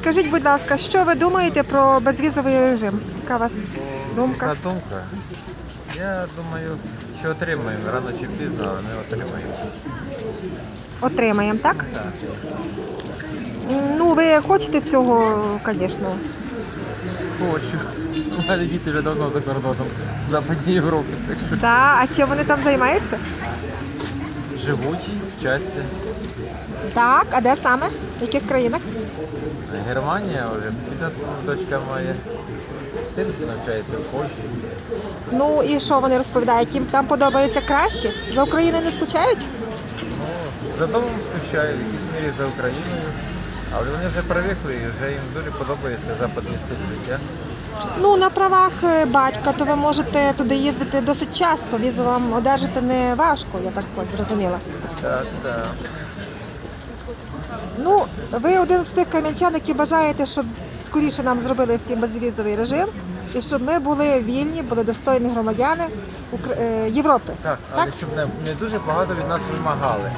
Скажіть, будь ласка, що ви думаєте про безвізовий режим? Яка у вас думка? Яка думка? Я думаю, що отримаємо рано чи пізно, але не отримаємо. Отримаємо, так? Так. Ну, ви хочете цього, звісно. Хочу. У мене діти вже давно за кордоном в Западній Європі, так що Да, а чим вони там займаються? живуть, вчаться. Так, а де саме? В яких країнах? Германія вже дочка моя. Син навчається в Польщі. Ну і що вони розповідають? Їм там подобається краще? За Україною не скучають? Ну, за домом скучаю, в якійсь мірі за Україною. Але вони вже привикли і вже їм дуже подобається западний стиль життя. Ну, на правах е, батька, то ви можете туди їздити досить часто. Візу вам одержати не важко, я так зрозуміла. Так, так. Ну, ви один з тих кам'янчан, які бажаєте, щоб скоріше нам зробили всім безвізовий режим, і щоб ми були вільні, були достойні громадяни е, Європи. Так, але щоб не, не дуже багато від нас вимагали.